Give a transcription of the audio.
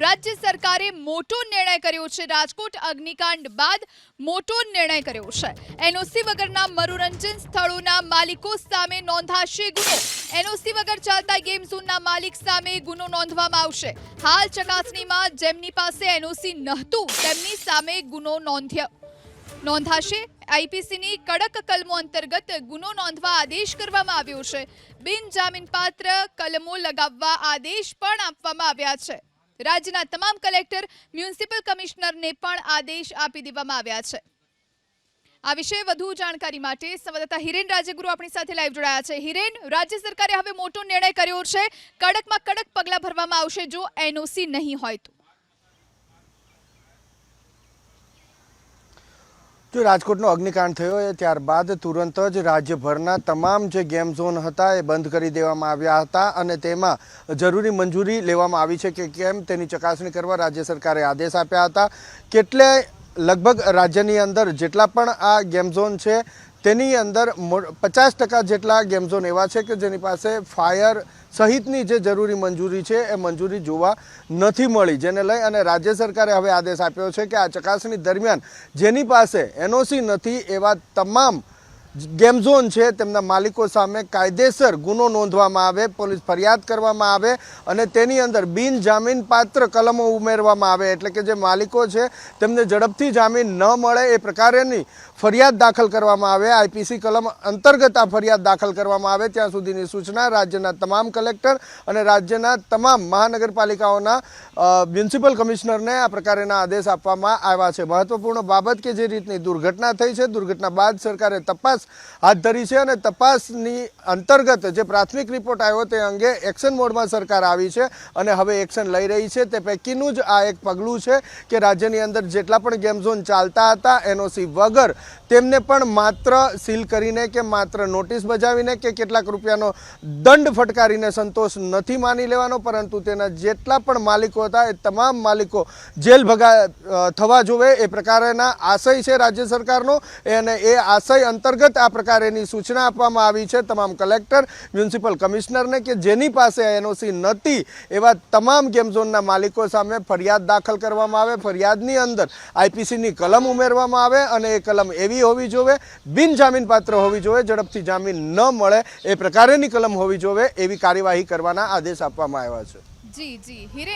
રાજ્ય સરકારે મોટો નિર્ણય કર્યો છે. રાજકોટ અગ્નિકાંડ બાદ મોટો નિર્ણય કર્યો છે. એનઓસી વગરના મનોરંજન સ્થળોના માલિકો સામે નોંધાશે ગુનો. એનઓસી વગર ચાલતા ગેમ ઝોનના માલિક સામે ગુનો નોંધવામાં આવશે. હાલ ચકાસણીમાં જેમની પાસે એનઓસી નહોતું, તેમની સામે ગુનો નોંધ્યો નોંધાશે. આઈપીસીની કડક કલમો અંતર્ગત ગુનો નોંધવા આદેશ કરવામાં આવ્યો છે. બિનજામીનપાત્ર કલમો લગાવવા આદેશ પણ આપવામાં આવ્યા છે. રાજ્યના તમામ કલેક્ટર, મ્યુનિસિપલ કમિશનરને પણ આદેશ આપી દેવામાં આવ્યા છે. આ વિશે વધુ જાણકારી માટે સંવાદદાતા હિરેન રાજગુરુ આપણી સાથે લાઈવ જોડાયા છે. હિરેન, રાજ્ય સરકારે હવે મોટો નિર્ણય કર્યો છે. કડકમાં કડક પગલાં ભરવામાં આવશે જો એનઓસી નહીં હોય તો. જો રાજકોટનો અગ્નિકાંડ થયો એ ત્યારબાદ તુરંત જ રાજ્યભરના તમામ જે ગેમ ઝોન હતા એ બંધ કરી દેવામાં આવ્યા હતા અને તેમાં જરૂરી મંજૂરી લેવામાં આવી છે કે કેમ તેની ચકાસણી કરવા રાજ્ય સરકારે આદેશ આપ્યા હતા. કેટલે લગભગ રાજ્યની અંદર જેટલા પણ આ ગેમ ઝોન છે તેની અંદર પચાસ ટકા જેટલા ગેમ ઝોન એવા છે કે જેની પાસે ફાયર સહિતની જે જરૂરી મંજૂરી છે, એ મંજૂરી જોવા નથી મળી. જેને લઈ અને રાજ્ય સરકારે હવે આદેશ આપ્યો છે કે આ ચકાસણી દરમિયાન જેની પાસે એનઓસી નથી એવા તમામ ગેમ ઝોન છે, તેમના માલિકો સામે કાયદેસર ગુનો નોંધવામાં આવે, પોલીસ ફરિયાદ કરવામાં આવે અને તેની અંદર બિન જામીન પાત્ર કલમો ઉમેરવામાં આવે. એટલે કે જે માલિકો છે, તેમને ઝડપથી જામીન ન મળે એ પ્રકારેની ફરિયાદ દાખલ કરવામાં આવે. આઈપીસી કલમ અંતર્ગત આ ફરિયાદ દાખલ કરવામાં આવે. ત્યાં સુધીની સૂચના રાજ્યના તમામ કલેક્ટર અને રાજ્યના તમામ મહાનગરપાલિકાઓના મ્યુનિસિપલ કમિશનરને આ પ્રકારેના આદેશ આપવામાં આવ્યા છે. મહત્વપૂર્ણ બાબત કે જે રીતની દુર્ઘટના થઈ છે, દુર્ઘટના બાદ સરકારે તપાસ હાથ ધરી છે અને તપાસની અંતર્ગત જે પ્રાથમિક રિપોર્ટ આવ્યો તે અંગે એક્શન મોડમાં સરકાર આવી છે અને હવે એક્શન લઈ રહી છે. તે પૈકીનું જ આ એક પગલું છે કે રાજ્યની અંદર જેટલા પણ ગેમ ઝોન ચાલતા હતા એનઓસી વગર તેમને પણ માત્ર સીલ કરીને કે માત્ર નોટિસ બજાવીને કે કેટલાક રૂપિયાનો દંડ ફટકારીને સંતોષ નથી માની લેવાનો, પરંતુ તેના જેટલા પણ માલિકો હતા એ તમામ માલિકો જેલ ભગા થવા જોવે એ પ્રકારના આશય છે રાજ્ય સરકારનો. અને એ આશય અંતર્ગત આ પ્રકારેની સૂચના આપવામાં આવી છે તમામ કલેક્ટર, મ્યુનિસિપલ કમિશનરને કે જેની પાસે એનઓસી નથી એવા તમામ ગેમ માલિકો સામે ફરિયાદ દાખલ કરવામાં આવે. ફરિયાદની અંદર આઈપીસીની કલમ ઉમેરવામાં આવે અને એ કલમ એવી હોવી જોવે બિનજામીનપાત્ર હોવી જોઈએ ઝડપથી જામીન ન મળે એ પ્રકારેની કલમ હોવી જોવે એવી કાર્યવાહી કરવાના આદેશ આપવામાં આવ્યા છે. જી જી.